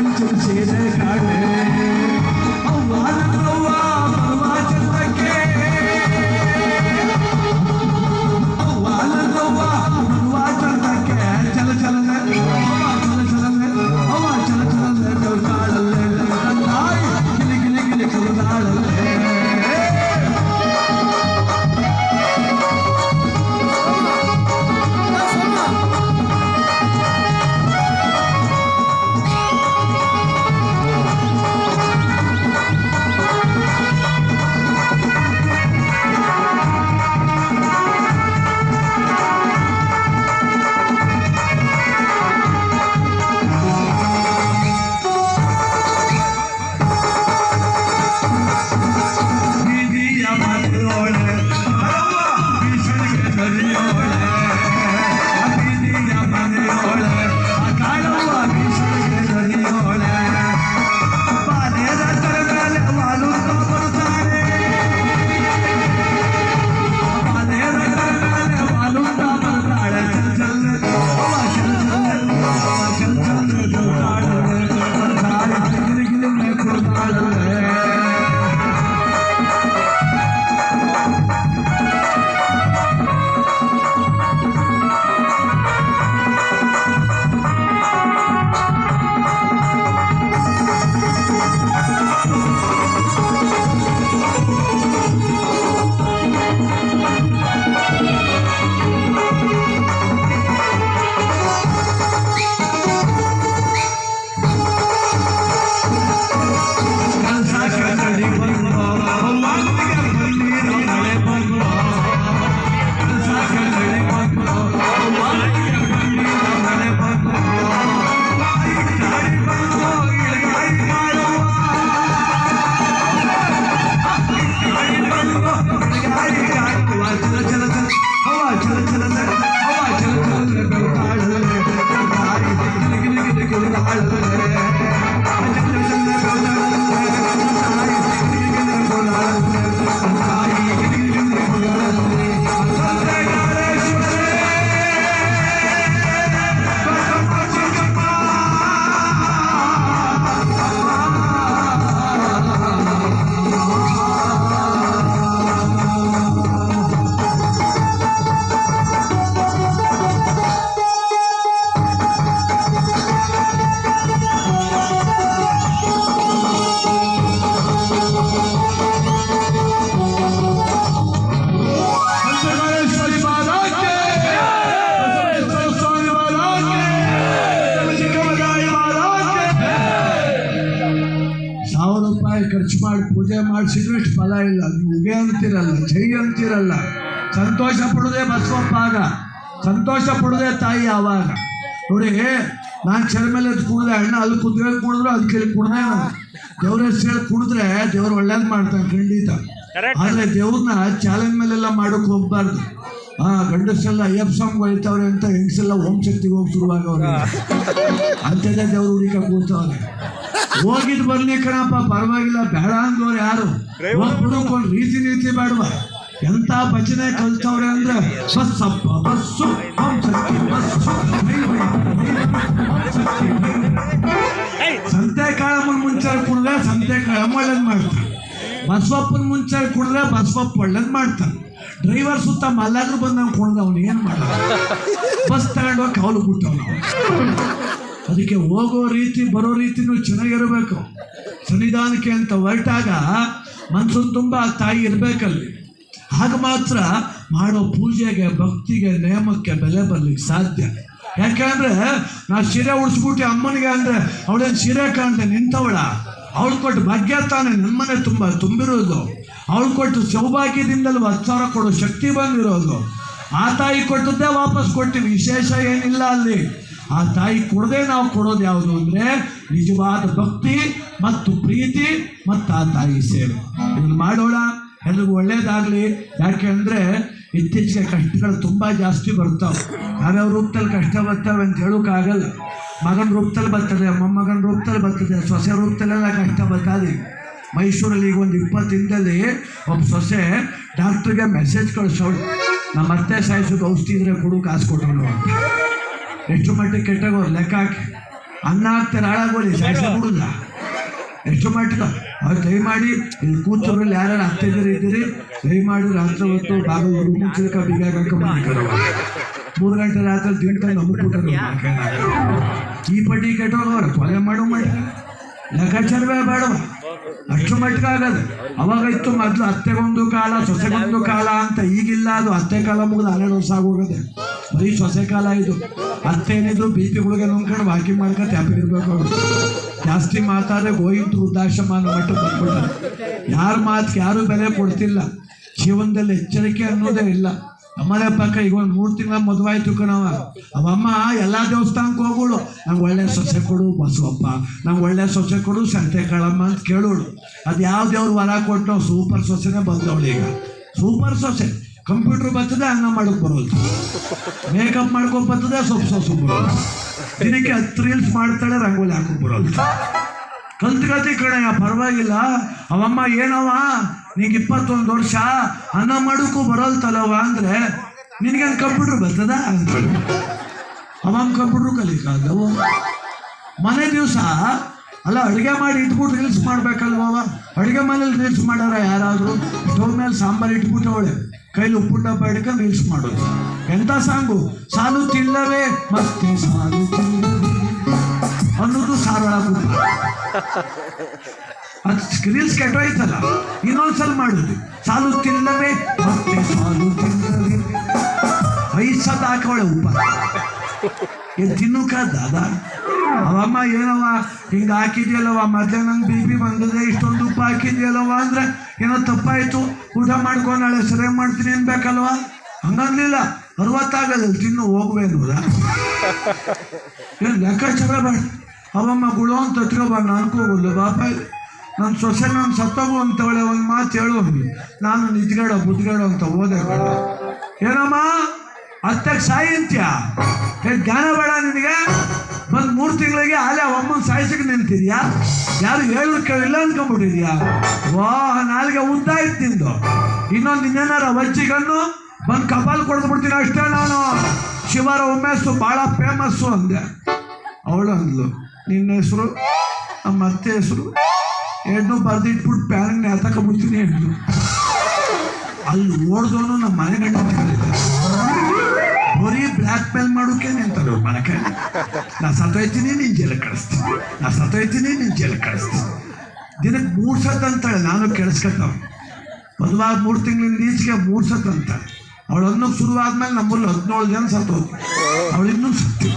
你就是最棒 ರೂಪಾಯಿ ಖರ್ಚು ಮಾಡಿ ಪೂಜೆ ಮಾಡಿಸಿದ್ರು ಇಷ್ಟು ಫಲ ಇಲ್ಲ. ನೀವು ಉಗೆ ಅಂತಿರಲ್ಲ ಜೈ ಅಂತಿರಲ್ಲ. ಸಂತೋಷ ಪಡೋದೇ ಬಸವಪ್ಪ ಆಗ. ಸಂತೋಷ ಪಡೋದೇ ತಾಯಿ ಆವಾಗ. ನೋಡಿ ನಾನು ಚರ ಮೇಲೆ ಕುಡಿದೆ ಅಣ್ಣ ಅಲ್ಲಿ ಕುದ್ರೆ ಕುಡಿದ್ರು ಅದಕ್ಕೆ ಇಲ್ಲಿ ಕುಡ್ದೆ ದೇವ್ರ ಹೆಸರು ಕುಡಿದ್ರೆ ದೇವ್ರು ಒಳ್ಳೇದು ಮಾಡ್ತಾನೆ ಖಂಡಿತ. ಆದರೆ ದೇವ್ರನ್ನ ಚಾಲೆಂಜ್ ಮೇಲೆಲ್ಲ ಮಾಡೋಕೆ ಹೋಗ್ಬಾರ್ದು. ಹಾ ಗಂಡಸೆಲ್ಲ ಅಯ್ಯಪ್ಪ ಸಾಂಗ್ ಬೈತವ್ರೆ ಅಂತ ಹೆಂಗಸೆಲ್ಲ ಓಂ ಶಕ್ತಿಗೆ ಹೋಗಿ ಶುರುವಾಗವ್ರೆ ಅಂಥದ್ದೇ ದೇವ್ರು ಹುಡುಕ ಕೂತವ್ರೆ ಹೋಗಿದ್ ಬರ್ಲಿ ಕಣಪ್ಪ ಪರವಾಗಿಲ್ಲ ಬೇಡ ಅಂದವ್ರು ಯಾರು? ಹೋಗ್ಬಿಡೋಕೊಂಡ್ ರೀತಿ ನೀತಿ ಬೇಡವ. ಎಂತ ಭಜನೆ ಕಲ್ತವ್ರೆ ಅಂದ್ರೆ ಬಸ್ಸಪ್ಪ ಬಸ್ಸು ಸಂತೆ ಕಾಳಮ್ಮನ ಮುಂಚೆ ಕುಡಿದ್ರೆ ಸಂತೆ ಕಾಳಮ್ಮ ಮಾಡ್ತಾನೆ ಬಸವಪ್ಪನ ಮುಂಚೆ ಕುಡಿದ್ರೆ ಬಸವಪ್ಪ ಒಳ್ಳೇದು ಮಾಡ್ತಾನೆ. ಡ್ರೈವರ್ ಸುತ್ತ ಮಲ್ಲಾದ್ರು ಬಂದಂಗೆ ಕುಡ್ದ ಅವ್ನು ಏನು ಮಾಡ ಬಸ್ ತಗೊಂಡೋಗಿ ಕವಲು ಬಿಟ್ಟವ್ ಅದಕ್ಕೆ ಹೋಗೋ ರೀತಿ, ಬರೋ ರೀತಿನೂ ಚೆನ್ನಾಗಿರಬೇಕು. ಸನ್ನಿಧಾನಕ್ಕೆ ಅಂತ ಹೊರಟಾಗ ಮನ್ಸನ್ ತುಂಬ ಆ ತಾಯಿ ಇರಬೇಕಲ್ಲಿ. ಆಗ ಮಾತ್ರ ಮಾಡೋ ಪೂಜೆಗೆ, ಭಕ್ತಿಗೆ, ನೇಮಕ್ಕೆ ಬೆಲೆ ಬರಲಿಕ್ಕೆ ಸಾಧ್ಯ. ಯಾಕಂದ್ರೆ ನಾ ಸೀರೆ ಉಳಿಸ್ಬಿಟ್ಟು ಅಮ್ಮನಿಗೆ ಅಂದರೆ ಅವಳೇನು ಸೀರೆ ಕಾಣ್ತೆ ನಿಂತವಳ? ಅವಳು ಕೊಟ್ಟು ಭಾಗ್ಯ ತಾನೆ, ನಮ್ಮನೆ ಮನೆ ತುಂಬ ತುಂಬಿರೋದು. ಅವಳು ಕೊಟ್ಟು ಸೌಭಾಗ್ಯದಿಂದಲೂ ಹತ್ತು ಸಾವಿರ ಕೊಡೋ ಶಕ್ತಿ ಬಂದಿರೋದು. ಆ ತಾಯಿ ಕೊಟ್ಟದ್ದೇ ವಾಪಸ್ ಕೊಟ್ಟಿವಿ ವಿಶೇಷ ಏನಿಲ್ಲ ಅಲ್ಲಿ. ಆ ತಾಯಿ ಕೊಡದೆ ನಾವು ಕೊಡೋದು ಯಾವುದು ಅಂದರೆ ನಿಜವಾದ ಭಕ್ತಿ ಮತ್ತು ಪ್ರೀತಿ ಮತ್ತು ಆ ತಾಯಿ ಸೇವೆ. ಇದನ್ನು ಮಾಡೋಣ, ಎಲ್ರಿಗೂ ಒಳ್ಳೇದಾಗಲಿ. ಯಾಕೆ ಅಂದರೆ ಇತ್ತೀಚೆಗೆ ಕಷ್ಟಗಳು ತುಂಬ ಜಾಸ್ತಿ ಬರ್ತಾವೆ. ಯಾವ್ಯಾವ ರೂಪದಲ್ಲಿ ಕಷ್ಟ ಬರ್ತಾವೆ ಅಂತ ಹೇಳೋಕ್ಕಾಗಲ್ಲ. ಮಗನ ರೂಪದಲ್ಲಿ ಬರ್ತದೆ, ಮೊಮ್ಮಗನ ರೂಪದಲ್ಲಿ ಬರ್ತದೆ, ಸೊಸೆ ರೂಪದಲ್ಲೆಲ್ಲ ಕಷ್ಟ ಬರ್ತದೆ ಮೈಸೂರಲ್ಲಿ ಈಗ ಒಂದು ಇಪ್ಪತ್ತು ದಿನದಲ್ಲಿ ಒಬ್ಬ ಸೊಸೆ ಡಾಕ್ಟ್ರಿಗೆ ಮೆಸೇಜ್ ಕಳಿಸೋಳು ನಮ್ಮ ಅತ್ತೆ ಸಾಯಿಸೋದು ಔಷಧಿ ಇದ್ರೆ ಕೊಡು, ಕಾಸು ಕೊಟ್ಟರು ಎಷ್ಟು ಮಟ್ಟಿಗೆ ಕೆಟ್ಟಾಗೋ ಲೆಕ್ಕ ಹಾಕಿ. ಅನ್ನ ಹಾಕ್ತಾರೆ, ಹಾಳಾಗೋಲಿ ಸಾಯಿಸ ಬಿಡುದ ಎಷ್ಟು ಮಟ್ಟಿಗೆ? ಅವ್ರು ದಯಮಾಡಿ ಇಲ್ಲಿ ಕೂತವ್ರಲ್ಲಿ ಯಾರ್ಯಾರು ಜನ ಇದ್ದೀರಿ? ದಯಮಾಡಿ ರಾತ್ರಿ ಹೊತ್ತು ಬಾಗಿಲು ಮುಚ್ಚಿದಕ್ಕ ಬೀಗ ಮೂರು ಗಂಟೆ ರಾತ್ರಿ ದಿನ ನಂಬಿಬಿಟ್ಟರು ಈ ಪಟ್ಟಿ ಕೆಟ್ಟೋಗವ್ರು ಕೊಲೆ ಮಾಡೋ ಮಾಡಿ ಲೆಕ್ಕಾಚಾರವೇ ಬೇಡ ಅಷ್ಟು ಮಟ್ಟಿಗೆ ಅವಾಗ ಇತ್ತು ಮೊದಲು ಅತ್ತೆಗೊಂದು ಕಾಲ, ಸೊಸೆಗೊಂದು ಕಾಲ ಅಂತ ಈಗಿಲ್ಲ ಅದು. ಅತ್ತೆ ಕಾಲ ಮುಗಿದು ಹನ್ನೆರಡು ವರ್ಷ ಆಗೋಗದೆ ಬರೀ ಸೊಸೆ ಕಾಲ ಇದು. ಅತ್ತೆ ಏನಿದ್ರು ಬಿ ಪಿಗಳಿಗೆ ನೋಡ್ಕೊಂಡು ವಾಕಿಂಗ್ ಮಾಡ್ಕೊಂಡು ತ್ಯಾಪಿರ್ಬೇಕು ಅವರು. ಜಾಸ್ತಿ ಮಾತಾದ್ರೆ ಗೋಯಿಂತ ವೃದ್ಧಾಶ್ರಮ ಅನ್ನೋ ಮಟ್ಟಕ್ಕೆ ಬಂದ್ಬಿಟ್ಟಾರೆ. ಯಾರ ಮಾತು ಯಾರು ಬೆಲೆ ಕೊಡ್ತಿಲ್ಲ. ಜೀವನದಲ್ಲಿ ಎಚ್ಚರಿಕೆ ಅನ್ನೋದೇ ಇಲ್ಲ. ನಮ್ಮನೆ ಪಕ್ಕ ಈಗ ಒಂದು ಮೂರು ತಿಂಗಳ ಮದುವಾಯ್ತು ಕಣವ ಅವಮ್ಮ ಎಲ್ಲ ದೇವಸ್ಥಾನಕ್ಕೆ ಹೋಗೋಳು. ನಂಗೆ ಒಳ್ಳೆ ಸೊಸೆ ಕೊಡು ಬಸವಪ್ಪ. ನಂಗೆ ಒಳ್ಳೆ ಸೊಸೆ ಕೊಡು ಸಂತೆ ಕಾಳಮ್ಮ ಅಂತ ಕೇಳೋಳು. ಅದು ಯಾವ ದೇವ್ರು ವರ ಕೊಟ್ಟು ಸೂಪರ್ ಸೊಸೆನೇ ಬಂದವಳು ಈಗ. ಸೂಪರ್ ಸೊಸೆ. ಕಂಪ್ಯೂಟರ್ ಬರ್ತದೆ, ಅನ್ನ ಮಾಡೋಕೆ ಬರೋದು ಮೇಕಪ್ ಮಾಡ್ಕೊಂಡು ಬರ್ತದೆ, ಸೊಪ್ಪು ಸೊಸು ಬರೋದು ದಿನಕ್ಕೆ ಹತ್ತು ರೀಲ್ಸ್ ಮಾಡ್ತಾಳೆ, ರಂಗೋಲಿ ಹಾಕೊಂಡು ಬರೋದು ಕಲ್ತ್ಕತಿ ಕಣಯ್ಯ ಪರವಾಗಿಲ್ಲ. ಅವಮ್ಮ ಏನವ ನಿಂಗೆ ಇಪ್ಪತ್ತೊಂದು ವರ್ಷ, ಅನ್ನ ಮಾಡೋಕ್ಕೂ ಬರಲ್ತಲ್ಲವ ಅಂದ್ರೆ ನಿನಗೇನು ಕಂಪ್ಯೂಟರ್ ಬರ್ತದ? ಅಂತ ಅವನ್ ಕಂಪ್ಯೂಟರ್ ಕಲಿಕಾದವು. ಮನೆ ದಿವಸ, ಅಲ್ಲ, ಅಡುಗೆ ಮಾಡಿ ಇಟ್ಬಿಟ್ಟು ರೀಲ್ಸ್ ಮಾಡ್ಬೇಕಲ್ವವ ಅಡುಗೆ ಮನೇಲಿ ರೀಲ್ಸ್ ಮಾಡಾರ ಯಾರಾದರೂ? ಸ್ಟವ್ ಮೇಲೆ ಸಾಂಬಾರು ಇಟ್ಬಿಟ್ಟು ಅವಳೆ ಕೈಲಿ ಉಪ್ಪು ಡಬ್ಬ ಹಿಡ್ಕೊಂಡು ರೀಲ್ಸ್ ಮಾಡೋದು. ಎಂಥ ಸಾಂಗು? ಸಾಲು ತಿಲ್ಲವೇ? ಮತ್ತೆ ಸಾಲು ತಿಲ್ಲವೇ? ಅನ್ನೋದು ಸಾರಳ ಅದು ರೀಲ್ಸ್ ಕೆಟ್ಟೋಯ್ತಲ್ಲ ಇನ್ನೊಂದ್ಸಲ ಮಾಡುದು. ಸಾಲು ತಿನ್ನವೇ ಮತ್ತೆ ಸಾಲು ತಿನ್ನವೇ ಐದು ಸಲ ಹಾಕವಳೆ ಉಪ್ಪ. ಏನು ತಿನ್ನುಕ ದಾದ? ಅವಮ್ಮ ಏನವ ಹಿಂಗೆ ಹಾಕಿದ್ಯಲ್ಲವ ನಂಗೆ ಬಿ ಪಿ ಬಂದಿದೆ, ಇಷ್ಟೊಂದು ಉಪ್ಪು ಹಾಕಿದ್ಯಲ್ಲವ ಅಂದ್ರೆ ಏನೋ ತಪ್ಪಾಯ್ತು. ಊಟ ಮಾಡ್ಕೊಂಡು ನಾಳೆ ಮಾಡ್ತೀನಿ ಅನ್ಬೇಕಲ್ವ? ಹಂಗನ್ಲಿಲ್ಲ. ಅರವತ್ತಾಗಲ್ಲ, ತಿನ್ನು ಹೋಗ್ಬೇನೂರ ಏನು ಲೆಕ್ಕಾಚಾರ ಬೇಡ. ಅವಮ್ಮ ಗುಳು ಅಂತ ಹತ್ಕೊಬ ಅನ್ಕೋಬೋದು ಬಾಪ ನನ್ನ ಸೊಸೆ ನಾನು ಸತ್ತೋಗು ಅಂತವಳೆ ಒಂದು ಮಾತು ಹೇಳು ಅಂದ್ಲು. ನಾನು ನಿಜ್ಗಡ ಬುದ್ಗಡ ಅಂತ ಓದೆ ಏನಮ್ಮ? ಅತ್ತಕ್ಕೆ ಸಾಯಂತ್ಯ ಏ ಜ್ಞಾನ ಬೇಡ ನಿನಗೆ? ಬಂದು ಮೂರು ತಿಂಗಳಿಗೆ ಆಲೆ ಅಮ್ಮನ ಸಾಯಿಸಕ್ಕೆ ನಿಂತಿದ್ಯಾ? ಯಾರು ಹೇಳು ಕೇಳಿಲ್ಲ ಅನ್ಕೊಂಡ್ಬಿಟ್ಟಿದ್ಯಾ? ವಾ, ನಾಲ್ಗೆ ಇತ್ತು ನಿಂದು. ಇನ್ನೊಂದು ಇನ್ನೇನಾರ ವಜ್ಜಿಗನ್ನು ಬಂದು ಕಪಾಲ್ ಕೊಡ್ದು ಅಷ್ಟೇ ನಾನು. ಶಿವರ ಉಮೇಶು ಭಾಳ ಫೇಮಸ್ಸು ಅಂದೆ. ಅವಳು ಅಂದ್ಲು. ನಿನ್ನ ಹೆಸರು ನಮ್ಮ ಅತ್ತೆ ಹೆಸರು, ಎರಡು ಬರ್ದಿಟ್ಬಿಟ್ಟು ಪ್ಯಾನ್ ನೇತಕೊಂಡ್ಬಿಡ್ತೀನಿ ಹೆಣ್ಣು ಅಲ್ಲಿ ನೋಡ್ದವನು ನಮ್ಮ ಮನೆ ಗಂಡ ಬರೀ ಬ್ಲ್ಯಾಕ್ ಮೇಲ್ ಮಾಡೋಕೆ ನಿಂತಾರೆ ಅವ್ರ ಮನೆ ಕಡೆ. ನಾ ಸತೋಯ್ತೀನಿ ನೀನು ಜೈಲಿಗೆ ಕಳಿಸ್ತೀನಿ. ನಾ ಸತೋಯ್ತೀನಿ ನೀನು ಜೈಲಿಗೆ ಕಳಿಸ್ತೀನಿ. ದಿನಕ್ಕೆ ಮೂರು ಸತ್ ಅಂತಾಳೆ, ನಾನು ಕೇಳಿಸ್ಕೊತಾವ ಮದುವಾಗ ಮೂರು ತಿಂಗಳಿಂದ ಈಚೆಗೆ ಮೂರು ಸತ್ ಅಂತಾಳೆ. ಅವಳು ಅನ್ನೋಕೆ ಶುರುವಾದ್ಮೇಲೆ ನಮ್ಮಲ್ಲಿ ಹದಿನೇಳು ಜನ ಸತ್ತೋದು ಅವಳು ಇನ್ನೂ ಸತ್ತಿಲ್ಲ.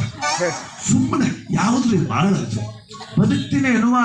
ಸುಮ್ಮನೆ ಯಾವುದ್ರಿ ಭಾಳ ಬದುಕ್ತೀನಿ ಎನ್ನುವ